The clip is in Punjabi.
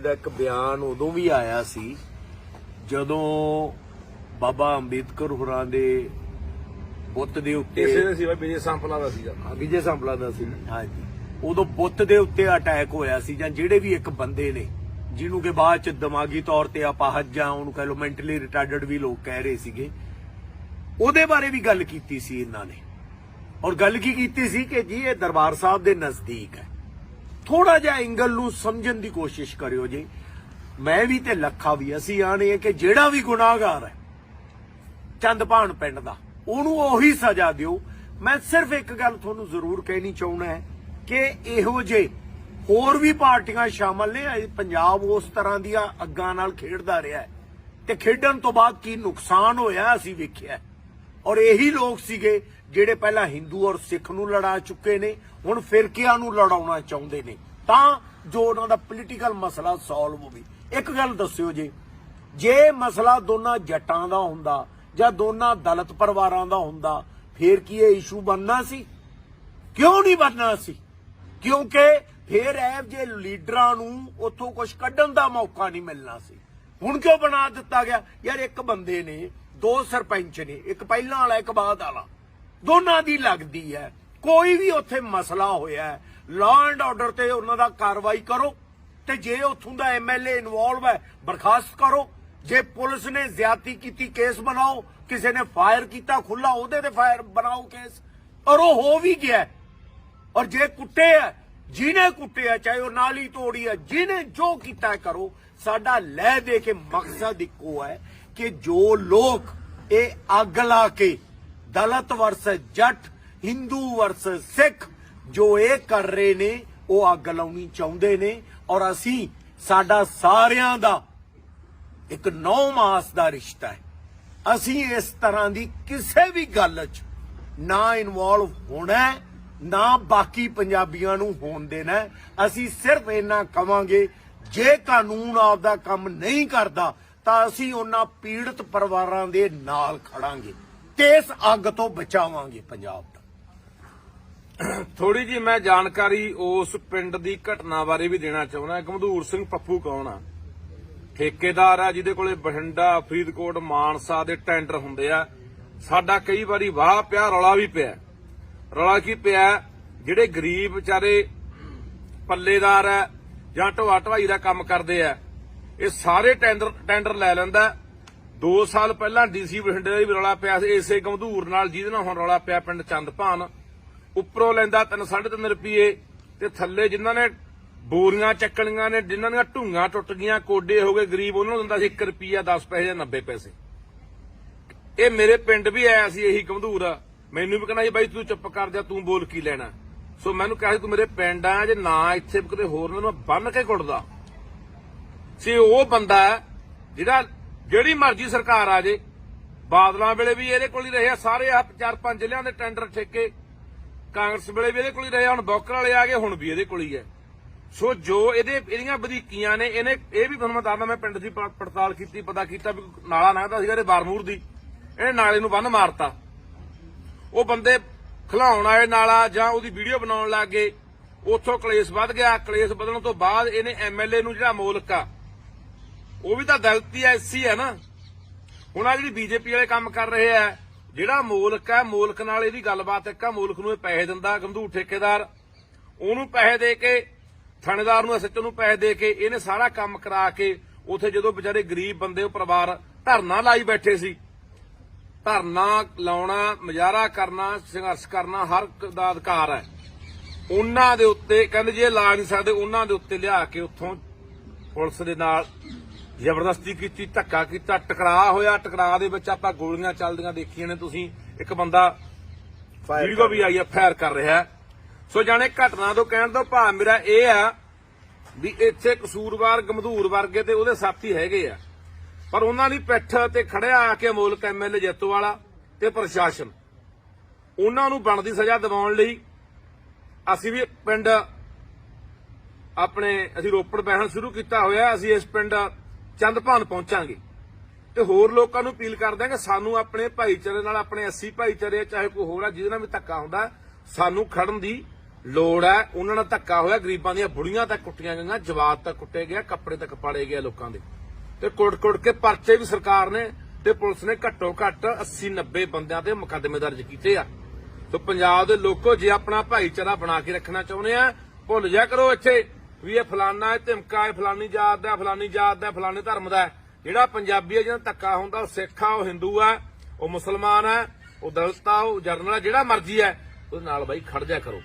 ਰੰਧਾਵੇ ਦਾ ਇੱਕ ਬਿਆਨ ਉਦੋਂ ਵੀ ਆਇਆ ਸੀ ਜਦੋਂ ਬਾਬਾ ਅੰਬੇਦਕਰ ਹੋਰਾਂ ਦੇ ਬੁੱਤ ਦੇ ਉੱਤੇ ਇਸੇ ਦੇ ਸੀ ਬਾਈ ਵਿਜੇ ਸੰਪਲਾ ਦਾ ਸੀਗਾ। ਹਾਂ, ਵਿਜੇ ਸੰਪਲਾ ਦਾ ਸੀ। ਹਾਂਜੀ। ਉਦੋਂ ਬੁੱਤ ਦੇ ਉੱਤੇ ਅਟੈਕ ਹੋਇਆ ਸੀ ਜਾਂ ਜਿਹੜੇ ਵੀ ਇੱਕ ਬੰਦੇ ਨੇ ਜਿਹਨੂੰ ਕਿ ਬਾਅਦ ਚ ਦਿਮਾਗੀ ਤੌਰ ਤੇ ਅਪਾਹਜ ਜਾਂ ਉਹਨੂੰ ਕਹ ਲੋ ਮੈਂਟਲੀ ਰਿਟਾਰਡਡ ਵੀ ਲੋਕ ਕਹਿ ਰਹੇ ਸੀਗੇ ਉਹਦੇ ਬਾਰੇ ਵੀ ਗੱਲ ਕੀਤੀ ਸੀ ਇਹਨਾਂ ਨੇ। ਔਰ ਗੱਲ ਕੀ ਕੀਤੀ ਸੀ ਕਿ ਜੀ ਇਹ ਦਰਬਾਰ ਸਾਹਿਬ ਦੇ ਨਜ਼ਦੀਕ ਹੈ। ਥੋੜਾ ਜਿਹਾ ਐਂਗਲ ਨੂੰ ਸਮਝਣ ਦੀ ਕੋਸ਼ਿਸ਼ ਕਰਿਓ ਜੀ। ਮੈਂ ਵੀ ਤੇ ਲੱਖਾ ਵੀ, ਅਸੀਂ ਆਣੇ ਕਿ ਜਿਹੜਾ ਵੀ ਗੁਨਾਹਗਾਰ ਹੈ ਚੰਦਪਾਣ ਪਿੰਡ ਦਾ, ਉਹਨੂੰ ਉਹੀ ਸਜ਼ਾ ਦਿਓ। ਮੈਂ ਸਿਰਫ ਇੱਕ ਗੱਲ ਤੁਹਾਨੂੰ ਜ਼ਰੂਰ ਕਹਿਣੀ ਚਾਹੁੰਦਾ ਹੈ ਕਿ ਇਹੋ ਜੇ ਹੋਰ ਵੀ ਪਾਰਟੀਆਂ ਸ਼ਾਮਲ ਨੇ, ਇਹ ਪੰਜਾਬ ਉਸ ਤਰ੍ਹਾਂ ਦੀਆਂ ਅੱਗਾਂ ਨਾਲ ਖੇਡਦਾ ਰਿਹਾ ਤੇ ਖੇਡਣ ਤੋਂ ਬਾਅਦ ਕੀ ਨੁਕਸਾਨ ਹੋਇਆ, ਅਸੀਂ ਵੇਖਿਆ ਔਰ ਇਹੀ ਲੋਕ ਸੀਗੇ ਜਿਹੜੇ ਪਹਿਲਾਂ ਹਿੰਦੂ ਔਰ ਸਿੱਖ ਨੂੰ ਲੜਾ ਚੁੱਕੇ ਨੇ, ਹੁਣ ਫਿਰਕਿਆਂ ਨੂੰ ਲੜਾਉਣਾ ਚਾਹੁੰਦੇ ਨੇ। ਤਾਂ ਜੋ ਉਹਨਾਂ ਦਾ ਪੋਲੀਟੀਕਲ ਮਸਲਾ ਸੋਲਵ ਹੋਵੇ। ਇੱਕ ਗੱਲ ਦੱਸਿਓ ਜੀ, ਜੇ ਮਸਲਾ ਦੋਨਾਂ ਜੱਟਾਂ ਦਾ ਹੁੰਦਾ ਜਾਂ ਦੋਨਾਂ ਦਲਿਤ ਪਰਿਵਾਰਾਂ ਦਾ ਹੁੰਦਾ, ਫੇਰ ਕੀ ਇਹ ਇਸ਼ੂ ਬਣਨਾ ਸੀ? ਕਿਉਂ ਨਹੀਂ ਬਣਨਾ ਸੀ? ਕਿਉਂਕਿ ਫੇਰ ਐਬ ਜੇ ਲੀਡਰਾਂ ਨੂੰ ਉੱਥੋਂ ਕੁਝ ਕੱਢਣ ਦਾ ਮੌਕਾ ਨਹੀਂ ਮਿਲਣਾ ਸੀ। ਹੁਣ ਕਿਉਂ ਬਣਾ ਦਿੱਤਾ ਗਿਆ? ਯਾਰ ਇੱਕ ਬੰਦੇ ਨੇ ਦੋ ਸਰਪੰਚ ਨੇ, ਇੱਕ ਪਹਿਲਾਂ ਵਾਲਾ, ਇੱਕ ਬਾਅਦ ਵਾਲਾ। ਦੋਨਾਂ ਦੀ ਲੱਗਦੀ ਹੈ। ਕੋਈ ਵੀ ਉੱਥੇ ਮਸਲਾ ਹੋਇਆ ਲਾਅ ਐਂਡ ਆਰਡਰ ਤੇ ਉਹਨਾਂ ਦਾ ਕਾਰਵਾਈ ਕਰੋ ਤੇ ਜੇ ਉੱਥੋਂ ਦਾ ਐਮਐਲਏ ਇਨਵੋਲਵ ਹੈ, ਬਰਖਾਸਤ ਕਰੋ। ਜੇ ਪੁਲਿਸ ਨੇ ਜਿਆਤੀ ਕੀਤੀ ਕੇਸ ਬਣਾਓ, ਕਿਸੇ ਨੇ ਫਾਇਰ ਕੀਤਾ ਖੁੱਲਾ ਉਹਦੇ ਤੇ ਫਾਇਰ ਬਣਾਓ ਕੇਸ। ਔਰ ਉਹ ਹੋ ਵੀ ਗਿਆ ਔਰ ਜੇ ਕੁੱਟੇ ਹੈ, ਜਿਹਨੇ ਕੁੱਟਿਆ ਚਾਹੇ ਉਹ ਨਾਲੀ ਤੋੜੀ ਹੈ, ਜਿਹਨੇ ਜੋ ਕੀਤਾ ਕਰੋ, ਸਾਡਾ ਲੈ ਦੇ ਕੇ ਮਕਸਦ ਇੱਕੋ ਹੈ ਕਿ ਜੋ ਲੋਕ ਇਹ ਅੱਗ ਲਾ ਕੇ ਦਲਤ ਵਰਸ ਜੱਟ, ਹਿੰਦੂ ਵਰਸ ਸਿੱਖ ਜੋ ਇਹ ਕਰ ਰਹੇ ਨੇ, ਉਹ ਅੱਗ ਲਾਉਣੀ ਚਾਹੁੰਦੇ ਨੇ ਔਰ ਅਸੀਂ ਸਾਡਾ ਸਾਰਿਆਂ ਦਾ ਇੱਕ ਨੌ ਮਾਸ ਦਾ ਰਿਸ਼ਤਾ ਹੈ। ਅਸੀਂ ਇਸ ਤਰ੍ਹਾਂ ਦੀ ਕਿਸੇ ਵੀ ਗੱਲ 'ਚ ਨਾ ਇਨਵੋਲਵ ਹੋਣਾ ਨਾ ਬਾਕੀ ਪੰਜਾਬੀਆਂ ਨੂੰ ਹੋਣ ਦੇਣਾ ਅਸੀਂ ਸਿਰਫ ਇੰਨਾ ਕਵਾਂਗੇ, ਜੇ ਕਾਨੂੰਨ ਆਪਦਾ ਕੰਮ ਨਹੀਂ ਕਰਦਾ ਤਾਂ ਅਸੀਂ ਉਹਨਾਂ ਪੀੜਤ ਪਰਿਵਾਰਾਂ ਦੇ ਨਾਲ ਖੜਾਂਗੇ ਤੇ ਇਸ ਅੱਗ ਤੋਂ ਬਚਾਵਾਂਗੇ ਪੰਜਾਬ ਦਾ। ਥੋੜੀ ਜੀ ਮੈਂ ਜਾਣਕਾਰੀ ਉਸ ਪਿੰਡ ਦੀ ਘਟਨਾ ਬਾਰੇ ਵੀ ਦੇਣਾ ਚਾਹੁੰਦਾ ਗੰਧੂਰ ਸਿੰਘ ਪੱਪੂ ਕੌਣ ਆ? ਠੇਕੇਦਾਰ ਆ, ਜਿਹਦੇ ਕੋਲੇ ਬਠਿੰਡਾ, ਫਰੀਦਕੋਟ, ਮਾਨਸਾ ਦੇ ਟੈਂਡਰ ਹੁੰਦੇ ਆ। ਸਾਡਾ ਕਈ ਵਾਰੀ ਵਾਹ ਪਿਆ, ਰੌਲਾ ਵੀ ਪਿਆ। ਰੌਲਾ ਕੀ ਪਿਆ? ਜਿਹੜੇ ਗਰੀਬ ਵਿਚਾਰੇ ਪੱਲੇਦਾਰ ਆ ਜਾਂ ਢਵਾ ਢਵਾਈ ਦਾ ਕੰਮ ਕਰਦੇ ਆ ਇਹ ਸਾਰੇ ਟੈਂਡਰ ਟੈਂਡਰ ਲੈ ਲੈਂਦਾ। 2 ਸਾਲ ਪਹਿਲਾਂ ਡੀਸੀ ਬਠਿੰਡੇ ਦਾ ਵੀ ਰੌਲਾ ਪਿਆ ਸੀ, ਇਸੇ ਗੰਧੂਰ ਨਾਲ ਜਿਹਦੇ ਨਾਲ ਹੁਣ ਰੌਲਾ ਪਿਆ ਪਿੰਡ ਚੰਦਪਾਨ ਉੱਪਰੋਂ ਲੈਂਦਾ 3.5 ਰੁਪਏ ਤੇ ਥੱਲੇ ਜਿਨ੍ਹਾਂ ਨੇ ਬੋਰੀਆਂ ਚੱਕਣੀਆਂ ਨੇ, ਜਿਨ੍ਹਾਂ ਦੀਆਂ ਢੂੰਗਾਂ ਟੁੱਟ ਗਈਆਂ, ਕੋਡੇ ਹੋ ਗਏ, ਗਰੀਬ ਉਹਨਾਂ ਨੂੰ ਦਿੰਦਾ ਸੀ 1 ਰੁਪਿਆ 10 ਪੈਸੇ ਜਾਂ 90 ਪੈਸੇ। ਇਹ ਮੇਰੇ ਪਿੰਡ ਵੀ ਆਇਆ ਸੀ ਇਹੀ ਗੰਧੂਰ। ਮੈਨੂੰ ਵੀ ਕਹਿੰਦਾ ਸੀ, ਬਾਈ ਤੂੰ ਚੁੱਪ ਕਰ ਜਾ, ਤੂੰ ਬੋਲ ਕੀ ਲੈਣਾ? ਸੋ ਮੈਨੂੰ ਕਿਹਾ ਸੀ, ਤੂੰ ਮੇਰੇ ਪਿੰਡ ਆ, ਜੇ ਨਾ ਇੱਥੇ ਕਿਤੇ ਹੋਰ ਨੂੰ, ਮੈਂ ਬੰਨ ਕੇ ਕੁੱਟਦਾ। ਸੀ ਉਹ ਬੰਦਾ ਜਿਹੜਾ ਜਿਹੜੀ ਮਰਜ਼ੀ ਸਰਕਾਰ ਆ ਜੇ। ਬਾਦਲਾਂ ਵੇਲੇ ਵੀ ਇਹਦੇ ਕੋਲ ਹੀ ਰਹੇ ਆ, ਸਾਰੇ ਆ ਚਾਰ ਪੰਜ ਜ਼ਿਲ੍ਹਿਆਂ ਦੇ ਟੈਂਡਰ ਠੇਕੇ। ਕਾਂਗਰਸ ਵੇਲੇ ਵੀ ਇਹਦੇ ਕੋਲ ਹੀ ਰਹੇ ਹੁਣ ਬੌਕਰ ਵਾਲੇ ਆ ਗਏ, ਹੁਣ ਵੀ ਇਹਦੇ ਕੋਲ ਹੀ ਹੈ। ਸੋ ਜੋ ਇਹਦੇ, ਇਹਦੀਆਂ ਵਧੀਕੀਆਂ ਨੇ, ਇਹਨੇ ਇਹ ਵੀ ਤੁਹਾਨੂੰ ਮੈਂ ਦੱਸਦਾ, ਮੈਂ ਪਿੰਡ ਦੀ ਪੜਤਾਲ ਕੀਤੀ, ਪਤਾ ਕੀਤਾ ਵੀ ਨਾਲਾ ਲੰਘਦਾ ਸੀਗਾ ਇਹਦੇ ਬਾਰਮੂਰ ਦੀ। ਇਹਨੇ ਨਾਲੇ ਨੂੰ ਬੰਨ ਮਾਰਤਾ। ਉਹ ਬੰਦੇ ਖਿਲਾਉਣ ਆਏ ਨਾਲਾ ਜਾਂ ਉਹਦੀ ਵੀਡੀਓ ਬਣਾਉਣ ਲੱਗ ਗਏ। ਉੱਥੋਂ ਕਲੇਸ਼ ਵੱਧ ਗਿਆ, ਕਲੇਸ਼ ਵਧਣ ਤੋਂ ਬਾਅਦ ਇਹਨੇ ਐਮਐਲਏ ਨੂੰ ਜਿਹੜਾ ਮੋਲਕ ਆ ਉਹ ਵੀ ਤਾਂ ਦਲਤੀ ਐ ਐਸਸੀ ਹੈ ਨਾ। ਹੁਣ ਆ ਜਿਹੜੀ ਬੀਜੇਪੀ ਵਾਲੇ ਕੰਮ ਕਰ ਰਹੇ ਆ ਜਿਹੜਾ ਮੋਲਕ ਹੈ ਮੋਲਕ ਨਾਲ ਇਹਦੀ ਗੱਲਬਾਤ ਇੱਕ ਆ, ਮੋਲਕ ਨੂੰ ਇਹ ਪੈਸੇ ਦਿੰਦਾ ਗੰਧੂ ਠੇਕੇਦਾਰ। ਉਹਨੂੰ ਪੈਸੇ ਦੇ ਕੇ, ਥਾਣੇਦਾਰ ਨੂੰ ਐਸਐਚਓ ਨੂੰ ਪੈਸੇ ਦੇ ਕੇ, ਇਹਨੇ ਸਾਰਾ ਕੰਮ ਕਰਾ ਕੇ, ਉਥੇ ਜਦੋਂ ਵਿਚਾਰੇ ਗਰੀਬ ਬੰਦੇ, ਉਹ ਪਰਿਵਾਰ ਧਰਨਾ ਲਾਈ ਬੈਠੇ ਸੀ। ਧਰਨਾ ਲਾਉਣਾ, ਮੁਜ਼ਾਹਰਾ ਕਰਨਾ, ਸੰਘਰਸ਼ ਕਰਨਾ ਹਰ ਦਾ ਅਧਿਕਾਰ ਹੈ ਉਹਨਾਂ ਦੇ ਉੱਤੇ, ਕਹਿੰਦੇ ਜੇ ਲਾ ਨਹੀਂ ਸਕਦੇ, ਉਹਨਾਂ ਦੇ ਉੱਤੇ ਲਿਆ ਕੇ ਉੱਥੋਂ ਪੁਲਿਸ ਦੇ ਨਾਲ ਜ਼ਬਰਦਸਤੀ ਕੀਤੀ ਧੱਕਾ ਕੀਤਾ ਟਕਰਾਅ ਹੋਇਆ। ਟਕਰਾਅ ਦੇ ਵਿੱਚ ਆਪਾਂ ਗੋਲੀਆਂ ਚੱਲਦੀਆਂ ਦੇਖੀਆਂ ਨੇ ਤੁਸੀਂ। ਇੱਕ ਬੰਦਾ ਵੀਡੀਓ ਵੀ ਆਈ ਹੈ ਫਾਇਰ ਕਰ ਰਿਹਾ। ਸੋ ਜਾਣੇ ਘਟਨਾ ਤੋਂ ਕਹਿਣ ਤੋਂ ਭਾਵ ਮੇਰਾ ਇਹ ਆ ਵੀ ਇੱਥੇ ਕਸੂਰਵਾਰ ਗਮਧੂਰ ਵਰਗੇ ਤੇ ਉਹਦੇ ਸਾਥੀ ਹੈਗੇ ਆ। ਪਰ ਉਹਨਾਂ ਦੀ ਪਿੱਠ ਤੇ ਖੜਿਆ ਆ ਕੇ ਮੁਲਕ ਐਮਐਲਏ ਜੱਤੋ ਵਾਲਾ ਤੇ ਪ੍ਰਸ਼ਾਸਨ। ਉਹਨਾਂ ਨੂੰ ਬਣਦੀ ਸਜ਼ਾ ਦਿਵਾਉਣ ਲਈ ਅਸੀਂ ਵੀ ਪਿੰਡ ਆਪਣੇ ਅਸੀਂ ਰੋਪੜ ਬਹਿਣ ਸ਼ੁਰੂ ਕੀਤਾ ਹੋਇਆ। ਅਸੀਂ ਇਸ ਪਿੰਡ ਚੰਦਪਾਨ ਪਹੁੰਚਾਂਗੇ। ਤੇ ਹੋਰ ਲੋਕਾਂ ਨੂੰ ਅਪੀਲ ਕਰਦੇ ਹਾਂ ਕਿ ਸਾਨੂੰ ਆਪਣੇ ਭਾਈਚਾਰੇ ਨਾਲ, ਆਪਣੇ 80 ਭਾਈਚਾਰੇ, ਚਾਹੇ ਕੋਈ ਹੋਰ ਆ, ਜਿਹਦੇ ਨਾਲ ਵੀ ਧੱਕਾ ਹੁੰਦਾ, ਸਾਨੂੰ ਖੜਨ ਦੀ ਲੋੜ ਹੈ। ਉਹਨਾਂ ਨਾਲ ਧੱਕਾ ਹੋਇਆ, ਗਰੀਬਾਂ ਦੀਆਂ ਬੁੜੀਆਂ ਤੱਕ ਕੁੱਟੀਆਂ ਗਈਆਂ ਜਵਾਬ ਤੱਕ ਕੁੱਟੇ ਗਿਆ, ਕੱਪੜੇ ਤੱਕ ਪਾੜੇ ਗਏ ਲੋਕਾਂ ਦੇ। ਤੇ ਕੁੱਟ-ਕੁੱਟ ਕੇ ਪਰਚੇ ਵੀ ਸਰਕਾਰ ਨੇ ਤੇ ਪੁਲਿਸ ਨੇ ਘੱਟੋ ਘੱਟ 80 90 ਬੰਦਿਆਂ ਤੇ ਮੁਕੱਦਮੇ ਦਰਜ ਕੀਤੇ ਆ। ਸੋ ਪੰਜਾਬ ਦੇ ਲੋਕੋ, ਜੇ ਆਪਣਾ ਭਾਈਚਾਰਾ ਬਣਾ ਕੇ ਰੱਖਣਾ ਚਾਹੁੰਦੇ ਆ, ਭੁੱਲ ਜਾ ਕਰੋ ਇੱਥੇ। ਵੀ ਇਹ ਫਲਾਨਾ ਹੈ ਧਮਕਾ ਹੈ ਫਲਾਨੀ ਜਾਤ ਦਾ, ਫਲਾਨੀ ਜਾਤ ਦਾ, ਫਲਾਨੇ ਧਰਮ ਦਾ ਜਿਹੜਾ ਪੰਜਾਬੀ ਹੈ ਜਿਹਦਾ ਧੱਕਾ ਹੁੰਦਾ, ਉਹ ਸਿੱਖ ਆ, ਉਹ ਹਿੰਦੂ ਆ, ਉਹ ਮੁਸਲਮਾਨ ਆ, ਉਹ ਦਲਿਤ ਆ, ਉਹ ਜਰਨਲ ਆ, ਜਿਹੜਾ ਮਰਜ਼ੀ ਹੈ, ਉਹਦੇ ਨਾਲ ਬਾਈ ਖੜ ਜਾ ਕਰੋ।